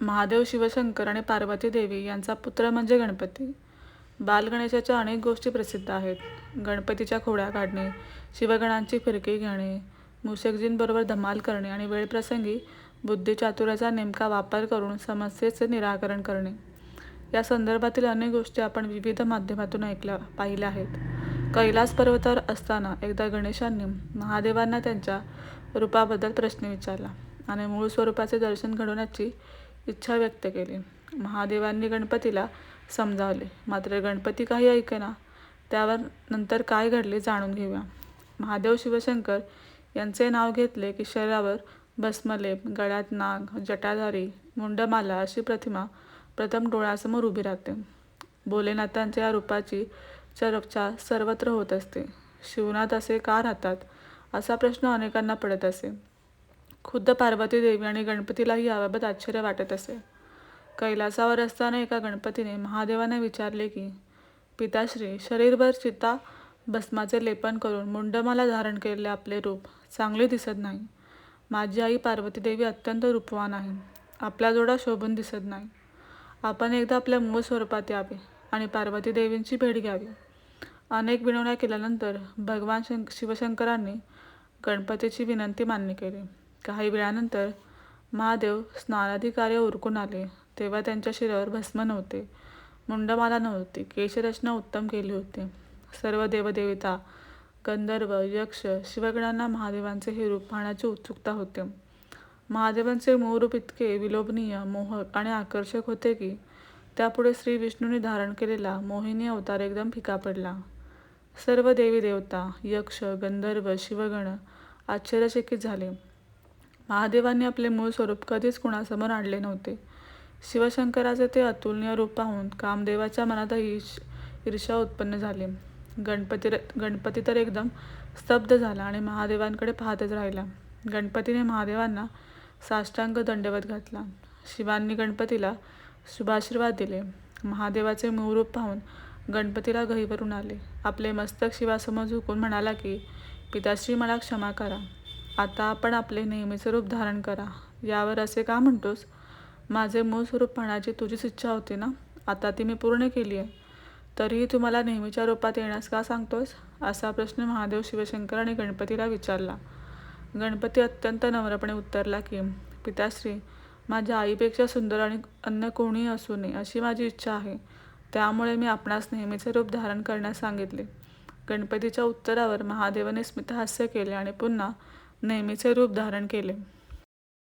महादेव शिवशंकर आणि पार्वती देवी यांचा पुत्र म्हणजे गणपती. बालगणेशाच्या अनेक गोष्टी प्रसिद्ध आहेत. गणपतीच्या खोड्या काढणे शिवगणांची फिरकी घेणे मुशकजींबरोबर धमाल करणे आणि वेळप्रसंगी बुद्धिचातुर्याचा नेमका वापर करून समस्येचे निराकरण करणे. या संदर्भातील अनेक गोष्टी आपण विविध माध्यमातून ऐकल्या पाहिल्या आहेत. कैलास पर्वतावर असताना एकदा गणेशांनी महादेवांना त्यांच्या रूपाबद्दल प्रश्न विचारला आणि मूळ स्वरूपाचे दर्शन घडवण्याची इच्छा व्यक्त केली. महादेवांनी गणपतीला समजावले. मात्र गणपती काही ऐकेना. त्यावर नंतर काय घडले जाणून घेऊया. महादेव शिवशंकर यांचे नाव घेतले की शरीरावर भस्मलेप गळ्यात नाग जटाधारी मुंडमाला अशी प्रतिमा प्रथम डोळ्यासमोर उभी राहते. भोलेनाथांच्या या रूपाची चर्चा सर्वत्र होत असते. शिवनाथ असे का राहतात? असा प्रश्न अनेकांना पडत असे. खुद्द पार्वती देवी आणि गणपतीलाही याबाबत आश्चर्य वाटत असे. कैलासावर असताना एका गणपतीने महादेवाने विचारले की पिताश्री शरीरभर चिता भस्माचे लेपन करून मुंडमाला धारण केलेले आपले रूप चांगले दिसत नाही. माझी आई पार्वती देवी अत्यंत रूपवान आहे. आपला जोडा शोभून दिसत नाही. आपण एकदा आपल्या मूळ स्वरूपात यावे आणि पार्वती देवींची भेट घ्यावी. अनेक विनवण्या केल्यानंतर भगवान शंक शिवशंकरांनी गणपतीची विनंती मान्य केली. काही वेळानंतर महादेव स्नानादी कार्य उरकून आले. तेव्हा त्यांच्या शरीरावर भस्म नव्हते. मुंडमाला नव्हती. केशरचना उत्तम केली होती. सर्व देवदेवता गंधर्व यक्ष शिवगणांना महादेवांचे हे रूप पाहण्याची उत्सुकता होते. महादेवांचे मूळ रूप इतके विलोभनीय मोहक आणि आकर्षक होते की त्यापुढे श्री विष्णूने धारण केलेला मोहिनी अवतार एकदम फिका पडला. सर्व देवी देवता यक्ष गंधर्व शिवगण आश्चर्यचकित झाले. महादेवांनी आपले मूळ स्वरूप कधीच कुणासमोर आणले नव्हते. शिवशंकराचे ते अतुलनीय रूप पाहून कामदेवाच्या मनातही ईश ईर्ष्या उत्पन्न झाली. गणपती गणपती तर एकदम स्तब्ध झाला आणि महादेवांकडे पाहतच राहिला. गणपतीने महादेवांना साष्टांग दंडवत घातला. शिवांनी गणपतीला शुभाशीर्वाद दिले. महादेवाचे मूळ रूप पाहून गणपतीला गहीवरून आले. आपले मस्तक शिवासमोर झुकून म्हणाला की पिताश्री मला क्षमा करा. आता आपण आपले नेहमीचे रूप धारण करा. यावर असे का म्हणतोस? माझे मूळ स्वरूप पाहण्याची तुझीच इच्छा होती ना? आता ती मी पूर्ण केली आहे. तरीही तुम्हाला नेहमीच्या रूपात येण्यास का सांगतोस? असा प्रश्न महादेव शिवशंकर आणि गणपतीला विचारला. गणपती अत्यंत नम्रपणे उत्तरला की पिताश्री माझ्या आईपेक्षा सुंदर आणि अन्य कोणीही असू नये अशी माझी इच्छा आहे. त्यामुळे मी आपणास नेहमीचे रूप धारण करण्यास सांगितले. गणपतीच्या उत्तरावर महादेवाने स्मितहास्य केले आणि पुन्हा नेहमीचे रूप धारण केले.